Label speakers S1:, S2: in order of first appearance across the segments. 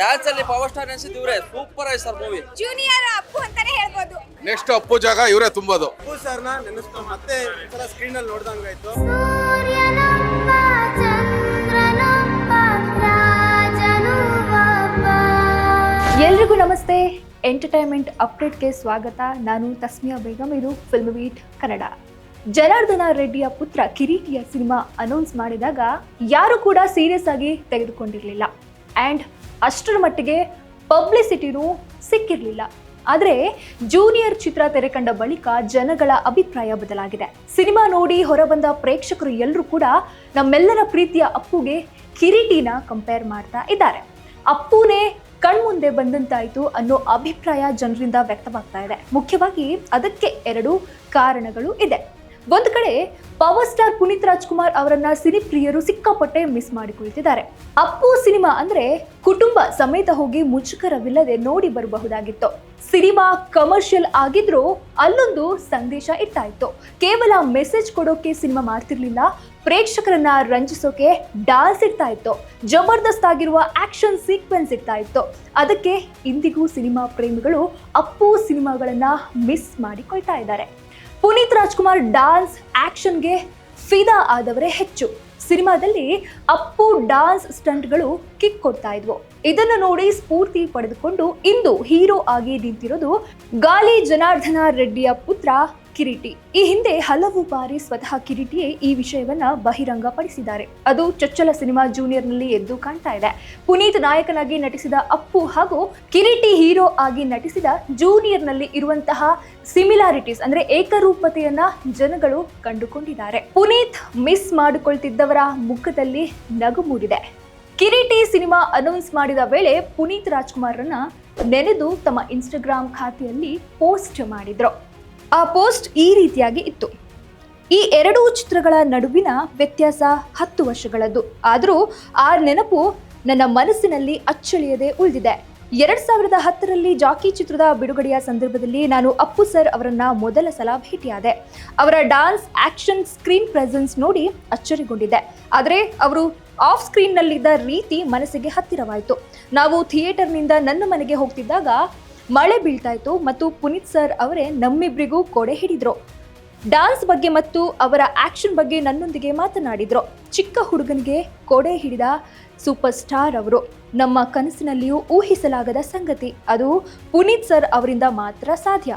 S1: Dance ಅಲ್ಲಿ power star ಅನ್ಸಿದ್ ಇವ್ರೆ super ಆಯ್ತು ಸರ್ ಮೂವಿ
S2: ಜೂನಿಯರ್ ಅಪ್ಪು ಅಂತಾನೆ ಹೇಳ್ಬೋದು.
S3: ನೆಕ್ಸ್ಟ್ ಅಪ್ಪು ಜಾಗ ಇವರೇ ತುಂಬೋದು.
S4: ಅಪ್ಪು ಸರ್ನ ನೆನೆಸ್ಕೊಂಡು ಮತ್ತೆ ಸ್ಕ್ರೀನ್ ಅಲ್ಲಿ ನೋಡ್ದಂಗಾಯ್ತು.
S5: ಎಲ್ರಿಗೂ ನಮಸ್ತೆ. ಎಂಟರ್ಟೈನ್ಮೆಂಟ್ ಅಪ್ಡೇಟ್ಗೆ ಸ್ವಾಗತ. ನಾನು ತಸ್ಮಿಯಾ ಬೇಗಂ ಇದು ಫಿಲ್ಮ್ ವೀಟ್ ಕನ್ನಡ. ಜನಾರ್ದನ ರೆಡ್ಡಿಯ ಪುತ್ರ ಕಿರೀಟಿಯ ಸಿನಿಮಾ ಅನೌನ್ಸ್ ಮಾಡಿದಾಗ ಯಾರು ಕೂಡ ಸೀರಿಯಸ್ ಆಗಿ ತೆಗೆದುಕೊಂಡಿರಲಿಲ್ಲ. ಆ್ಯಂಡ್ ಅಷ್ಟರ ಮಟ್ಟಿಗೆ ಪಬ್ಲಿಸಿಟಿನೂ ಸಿಕ್ಕಿರಲಿಲ್ಲ. ಆದರೆ ಜೂನಿಯರ್ ಚಿತ್ರ ತೆರೆಕಂಡ ಬಳಿಕ ಜನಗಳ ಅಭಿಪ್ರಾಯ ಬದಲಾಗಿದೆ. ಸಿನಿಮಾ ನೋಡಿ ಹೊರಬಂದ ಪ್ರೇಕ್ಷಕರು ಎಲ್ಲರೂ ಕೂಡ ನಮ್ಮೆಲ್ಲರ ಪ್ರೀತಿಯ ಅಪ್ಪುಗೆ ಕಿರೀಟಿನ ಕಂಪೇರ್ ಮಾಡ್ತಾ ಇದ್ದಾರೆ. ಅಪ್ಪುನೇ ಕಣ್ಮುಂದೆ ಬಂದಂತಾಯಿತು ಅನ್ನೋ ಅಭಿಪ್ರಾಯ ಜನರಿಂದ ವ್ಯಕ್ತವಾಗ್ತಾ ಇದೆ. ಮುಖ್ಯವಾಗಿ ಅದಕ್ಕೆ ಎರಡು ಕಾರಣಗಳು ಇದೆ. ಒಂದು ಕಡೆ ಪವರ್ ಸ್ಟಾರ್ ಪುನೀತ್ ರಾಜ್ಕುಮಾರ್ ಅವರನ್ನ ಸಿನಿಪ್ರಿಯರು ಸಿಕ್ಕಾಪಟ್ಟೆ ಮಿಸ್ ಮಾಡಿಕೊಳ್ತಿದ್ದಾರೆ. ಅಪ್ಪು ಸಿನಿಮಾ ಅಂದ್ರೆ ಕುಟುಂಬ ಸಮೇತ ಹೋಗಿ ಮುಜುಗರವಿಲ್ಲದೆ ನೋಡಿ ಬರಬಹುದಾಗಿತ್ತು. ಸಿನಿಮಾ ಕಮರ್ಷಿಯಲ್ ಆಗಿದ್ರೂ ಅಲ್ಲೊಂದು ಸಂದೇಶ ಇಟ್ಟಾಯ್ತು. ಕೇವಲ ಮೆಸೇಜ್ ಕೊಡೋಕೆ ಸಿನಿಮಾ ಮಾಡ್ತಿರ್ಲಿಲ್ಲ, ಪ್ರೇಕ್ಷಕರನ್ನ ರಂಜಿಸೋಕೆ ಡಾನ್ಸ್ ಇರ್ತಾ ಇತ್ತು ಜಬರ್ದಸ್ತ್ ಆಗಿರುವ ಆಕ್ಷನ್ ಸೀಕ್ವೆನ್ಸ್ ಇರ್ತಾ ಇತ್ತು ಅದಕ್ಕೆ ಇಂದಿಗೂ ಸಿನಿಮಾ ಪ್ರೇಮಿಗಳು ಅಪ್ಪು ಸಿನಿಮಾಗಳನ್ನ ಮಿಸ್ ಮಾಡಿಕೊಳ್ತಾ ಇದ್ದಾರೆ. ಪುನೀತ್ ರಾಜ್ಕುಮಾರ್ ಡಾನ್ಸ್ ಆಕ್ಷನ್ಗೆ ಫಿದಾ ಆದವರೇ ಹೆಚ್ಚು. ಸಿನಿಮಾದಲ್ಲಿ ಅಪ್ಪು ಡಾನ್ಸ್ ಸ್ಟಂಟ್ಗಳು ಕಿಕ್ ಕೊಡ್ತಾ ಇದ್ವು. ಇದನ್ನು ನೋಡಿ ಸ್ಫೂರ್ತಿ ಪಡೆದುಕೊಂಡು ಇಂದು ಹೀರೋ ಆಗಿ ನಿಂತಿರೋದು ಗಾಲಿ ಜನಾರ್ದನ ರೆಡ್ಡಿಯ ಪುತ್ರ ಕಿರೀಟಿ. ಈ ಹಿಂದೆ ಹಲವು ಬಾರಿ ಸ್ವತಃ ಕಿರೀಟಿಯೇ ಈ ವಿಷಯವನ್ನ ಬಹಿರಂಗಪಡಿಸಿದ್ದಾರೆ. ಅದು ಚೊಚ್ಚಲ ಸಿನಿಮಾ ಜೂನಿಯರ್ನಲ್ಲಿ ಎದ್ದು ಕಾಣ್ತಾ ಇದೆ. ಪುನೀತ್ ನಾಯಕನಾಗಿ ನಟಿಸಿದ ಅಪ್ಪು ಹಾಗೂ ಕಿರೀಟಿ ಹೀರೋ ಆಗಿ ನಟಿಸಿದ ಜೂನಿಯರ್ನಲ್ಲಿ ಇರುವಂತಹ ಸಿಮಿಲಾರಿಟೀಸ್ ಅಂದ್ರೆ ಏಕರೂಪತೆಯನ್ನ ಜನಗಳು ಕಂಡುಕೊಂಡಿದ್ದಾರೆ. ಪುನೀತ್ ಮಿಸ್ ಮಾಡಿಕೊಳ್ತಿದ್ದವರ ಮುಖದಲ್ಲಿ ನಗು ಮೂಡಿದೆ. ಕಿರೀಟಿ ಸಿನಿಮಾ ಅನೌನ್ಸ್ ಮಾಡಿದ ವೇಳೆ ಪುನೀತ್ ರಾಜ್ಕುಮಾರ್ರನ್ನ ನೆನೆದು ತಮ್ಮ ಇನ್ಸ್ಟಾಗ್ರಾಮ್ ಖಾತೆಯಲ್ಲಿ ಪೋಸ್ಟ್ ಮಾಡಿದ್ರು. ಆ ಪೋಸ್ಟ್ ಈ ರೀತಿಯಾಗಿ ಇತ್ತು. ಈ ಎರಡೂ ಚಿತ್ರಗಳ ನಡುವಿನ ವ್ಯತ್ಯಾಸ ಹತ್ತು ವರ್ಷಗಳದ್ದು. ಆದರೂ ಆ ನೆನಪು ನನ್ನ ಮನಸ್ಸಿನಲ್ಲಿ ಅಚ್ಚಳಿಯದೆ ಉಳಿದಿದೆ. ಎರಡ್ ಸಾವಿರದ ಹತ್ತರಲ್ಲಿ ಜಾಕಿ ಚಿತ್ರದ ಬಿಡುಗಡೆಯ ಸಂದರ್ಭದಲ್ಲಿ ನಾನು ಅಪ್ಪು ಸರ್ ಅವರನ್ನ ಮೊದಲ ಸಲ ಭೇಟಿಯಾದೆ. ಅವರ ಡಾನ್ಸ್, ಆಕ್ಷನ್, ಸ್ಕ್ರೀನ್ ಪ್ರೆಸೆನ್ಸ್ ನೋಡಿ ಅಚ್ಚರಿಗೊಂಡಿದ್ದೆ ಆದರೆ ಅವರು ಆಫ್ ಸ್ಕ್ರೀನ್ನಲ್ಲಿದ್ದ ರೀತಿ ಮನಸ್ಸಿಗೆ ಹತ್ತಿರವಾಯಿತು. ನಾವು ಥಿಯೇಟರ್ನಿಂದ ನನ್ನ ಮನೆಗೆ ಹೋಗ್ತಿದ್ದಾಗ ಮಳೆ ಬೀಳ್ತಾ ಇತ್ತು ಮತ್ತು ಪುನೀತ್ ಸರ್ ಅವರೇ ನಮ್ಮಿಬ್ರಿಗೂ ಕೊಡೆ ಹಿಡಿದ್ರು. ಡಾನ್ಸ್ ಬಗ್ಗೆ ಮತ್ತು ಅವರ ಆಕ್ಷನ್ ಬಗ್ಗೆ ನನ್ನೊಂದಿಗೆ ಮಾತನಾಡಿದ್ರು. ಚಿಕ್ಕ ಹುಡುಗನಿಗೆ ಕೊಡೆ ಹಿಡಿದ ಸೂಪರ್ ಸ್ಟಾರ್ ಅವರು. ನಮ್ಮ ಕನಸಿನಲ್ಲಿಯೂ ಊಹಿಸಲಾಗದ ಸಂಗತಿ. ಅದು ಪುನೀತ್ ಸರ್ ಅವರಿಂದ ಮಾತ್ರ ಸಾಧ್ಯ.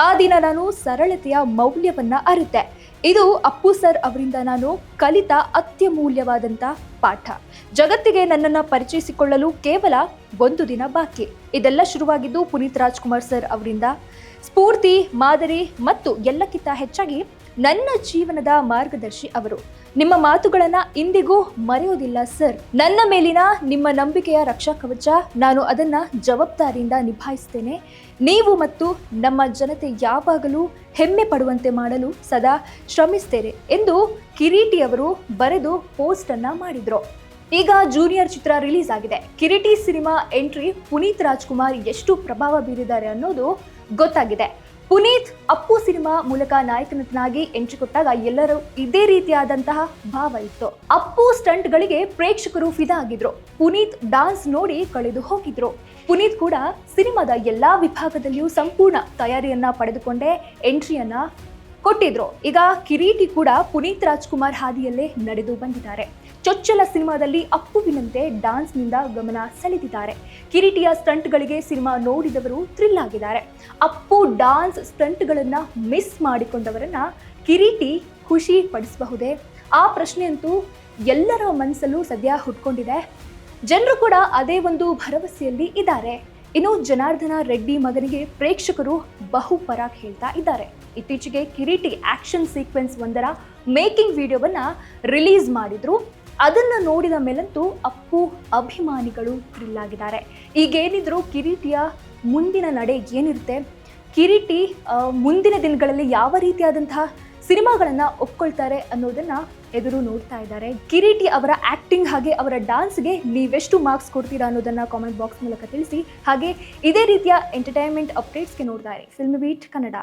S5: ಆ ದಿನ ನಾನು ಸರಳತೆಯ ಮೌಲ್ಯವನ್ನ ಅರಿತೆ. ಇದು ಅಪ್ಪು ಸರ್ ಅವರಿಂದ ನಾನು ಕಲಿತ ಅತ್ಯಮೂಲ್ಯವಾದಂಥ ಪಾಠ. ಜಗತ್ತಿಗೆ ನನ್ನನ್ನು ಪರಿಚಯಿಸಿಕೊಳ್ಳಲು ಕೇವಲ ಒಂದು ದಿನ ಬಾಕಿ. ಇದೆಲ್ಲ ಶುರುವಾಗಿದ್ದು ಪುನೀತ್ ರಾಜ್ಕುಮಾರ್ ಸರ್ ಅವರಿಂದ. ಸ್ಫೂರ್ತಿ, ಮಾದರಿ ಮತ್ತು ಎಲ್ಲಕ್ಕಿಂತ ಹೆಚ್ಚಾಗಿ ನನ್ನ ಜೀವನದ ಮಾರ್ಗದರ್ಶಿ ಅವರು. ನಿಮ್ಮ ಮಾತುಗಳನ್ನ ಇಂದಿಗೂ ಮರೆಯೋದಿಲ್ಲ ಸರ್. ನನ್ನ ಮೇಲಿನ ನಿಮ್ಮ ನಂಬಿಕೆಯ ರಕ್ಷಾ ಕವಚ ನಾನು ಅದನ್ನ ಜವಾಬ್ದಾರಿಯಿಂದ ನಿಭಾಯಿಸ್ತೇನೆ. ನೀವು ಮತ್ತು ನಮ್ಮ ಜನತೆ ಯಾವಾಗಲೂ ಹೆಮ್ಮೆ ಪಡುವಂತೆ ಮಾಡಲು ಸದಾ ಶ್ರಮಿಸ್ತೇನೆ ಎಂದು ಕಿರೀಟಿ ಅವರು ಬರೆದು ಪೋಸ್ಟ್ ಅನ್ನ ಮಾಡಿದ್ರು. ಈಗ ಜೂನಿಯರ್ ಚಿತ್ರ ರಿಲೀಸ್ ಆಗಿದೆ. ಕಿರೀಟಿ ಸಿನಿಮಾ ಎಂಟ್ರಿ ಪುನೀತ್ ರಾಜ್ಕುಮಾರ್ ಎಷ್ಟು ಪ್ರಭಾವ ಬೀರಿದ್ದಾರೆ ಅನ್ನೋದು ಗೊತ್ತಾಗಿದೆ. ಪುನೀತ್ ಅಪ್ಪು ಸಿನಿಮಾ ಮೂಲಕ ನಾಯಕನಟನಾಗಿ ಎಂಟ್ರಿ ಕೊಟ್ಟಾಗ ಎಲ್ಲರೂ ಇದೇ ರೀತಿಯಾದಂತಹ ಭಾವ ಇತ್ತು. ಅಪ್ಪು ಸ್ಟಂಟ್ಗಳಿಗೆ ಪ್ರೇಕ್ಷಕರು ಫಿದಾ ಆಗಿದ್ರು. ಪುನೀತ್ ಡಾನ್ಸ್ ನೋಡಿ ಕಳೆದು ಹೋಗಿದ್ರು. ಪುನೀತ್ ಕೂಡ ಸಿನಿಮಾದ ಎಲ್ಲಾ ವಿಭಾಗದಲ್ಲಿಯೂ ಸಂಪೂರ್ಣ ತಯಾರಿಯನ್ನ ಪಡೆದುಕೊಂಡೇ ಎಂಟ್ರಿಯನ್ನ ಕೊಟ್ಟಿದ್ರು. ಈಗ ಕಿರೀಟಿ ಕೂಡ ಪುನೀತ್ ರಾಜ್ಕುಮಾರ್ ಹಾದಿಯಲ್ಲೇ ನಡೆದು ಬಂದಿದ್ದಾರೆ. ಚೊಚ್ಚಲ ಸಿನಿಮಾದಲ್ಲಿ ಅಪ್ಪುವಿನಂತೆ ಡಾನ್ಸ್ನಿಂದ ಗಮನ ಸೆಳೆದಿದ್ದಾರೆ. ಕಿರೀಟಿಯ ಸ್ಟಂಟ್ಗಳಿಗೆ ಸಿನಿಮಾ ನೋಡಿದವರು ಥ್ರಿಲ್ ಆಗಿದ್ದಾರೆ. ಅಪ್ಪು ಡಾನ್ಸ್ ಸ್ಟಂಟ್ಗಳನ್ನು ಮಿಸ್ ಮಾಡಿಕೊಂಡವರನ್ನ ಕಿರೀಟಿ ಖುಷಿ ಪಡಿಸಬಹುದೇ? ಆ ಪ್ರಶ್ನೆಯಂತೂ ಎಲ್ಲರ ಮನಸ್ಸಲ್ಲೂ ಸದ್ಯ ಹುಟ್ಕೊಂಡಿದೆ. ಜನರು ಕೂಡ ಅದೇ ಒಂದು ಭರವಸೆಯಲ್ಲಿ ಇದ್ದಾರೆ. ಇನ್ನು ಜನಾರ್ದನ ರೆಡ್ಡಿ ಮಗನಿಗೆ ಪ್ರೇಕ್ಷಕರು ಬಹುಪರಾಗ್ ಹೇಳ್ತಾ ಇದ್ದಾರೆ. ಇತ್ತೀಚೆಗೆ ಕಿರೀಟಿ ಆಕ್ಷನ್ ಸೀಕ್ವೆನ್ಸ್ ಒಂದರ ಮೇಕಿಂಗ್ ವಿಡಿಯೋವನ್ನು ರಿಲೀಸ್ ಮಾಡಿದ್ರು. ಅದನ್ನು ನೋಡಿದ ಮೇಲಂತೂ ಅಪ್ಪು ಅಭಿಮಾನಿಗಳು ಥ್ರಿಲ್ ಆಗಿದ್ದಾರೆ. ಈಗೇನಿದ್ರು ಕಿರೀಟಿಯ ಮುಂದಿನ ನಡೆ ಏನಿರುತ್ತೆ? ಕಿರೀಟಿ ಮುಂದಿನ ದಿನಗಳಲ್ಲಿ ಯಾವ ರೀತಿಯಾದಂತಹ ಸಿನಿಮಾಗಳನ್ನು ಒಪ್ಕೊಳ್ತಾರೆ ಅನ್ನೋದನ್ನು ಎದುರು ನೋಡ್ತಾ ಇದ್ದಾರೆ. ಕಿರೀಟಿ ಅವರ ಆ್ಯಕ್ಟಿಂಗ್ ಹಾಗೆ ಅವರ ಡಾನ್ಸ್ಗೆ ನೀವೆಷ್ಟು ಮಾರ್ಕ್ಸ್ ಕೊಡ್ತೀರಾ ಅನ್ನೋದನ್ನು ಕಾಮೆಂಟ್ ಬಾಕ್ಸ್ ಮೂಲಕ ತಿಳಿಸಿ. ಹಾಗೆ ಇದೇ ರೀತಿಯ ಎಂಟರ್ಟೈನ್ಮೆಂಟ್ ಅಪ್ಡೇಟ್ಸ್ಗೆ ನೋಡ್ತಾ ಇರಿ. Film beat Kannada.